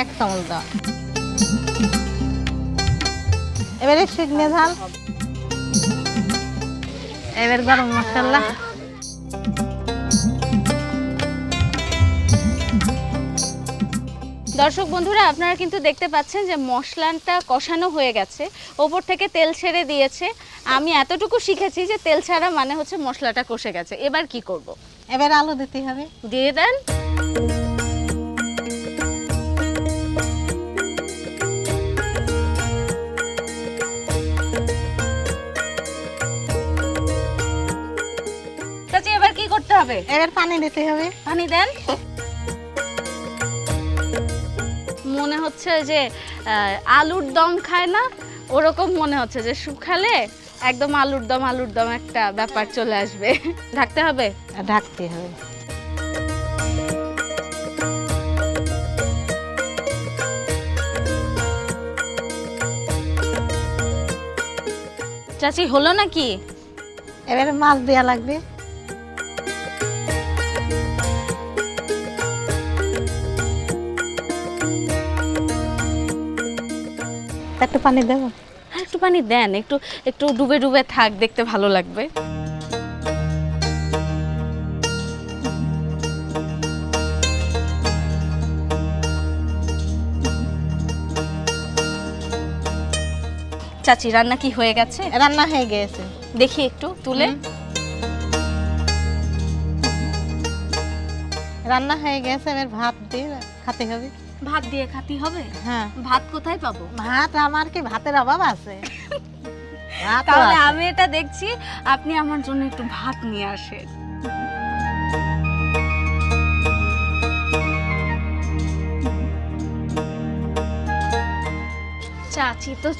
এক চামচ দাও। এবারে শুকনো ঝাল। এবার গরম মশলা। দর্শক বন্ধুরা আপনারা কিন্তু দেখতে পাচ্ছেন যে মশলাটা কষানো হয়ে গেছে। ওপর থেকে তেল ছেড়ে দিয়েছে। আমি এতটুকু শিখেছি যে তেল ছাড়া মানে হচ্ছে মশলাটা কষে গেছে। এবার কি করব? এবার আলু দিতে হবে। দিয়ে দেন। হবে? এবার পানি দিতে হবে। পানি দেন। মনে হচ্ছে যে আলুর দম খায় না? ওরকম মনে হচ্ছে যে শুকালে একদম আলুর দম আলুর দম একটা ব্যাপার চলে আসবে। ঢাকতে হবে? ঢাকতে হবে। চাচি হলো নাকি? এবারে মাছ দেওয়া লাগবে। একটু পানি দেবো হ্যাঁ একটু পানি দেন একটু একটু ডুবে ডুবে থাক দেখতে ভালো লাগবে। চাচি রান্না কি হয়ে গেছে? রান্না হয়ে গেছে। দেখি একটু তুলে। রান্না হয়ে গেছে এবার ভাত দিয়ে খেতে হবে। ভাত দিয়ে খাতি হবে? হ্যাঁ। ভাত কোথায় পাবো? ভাত আমার কি ভাতের অভাব আছে? তাহলে আমি এটা দেখছি আপনি আমার জন্য একটু ভাত নিয়ে আসেন। চাচি তো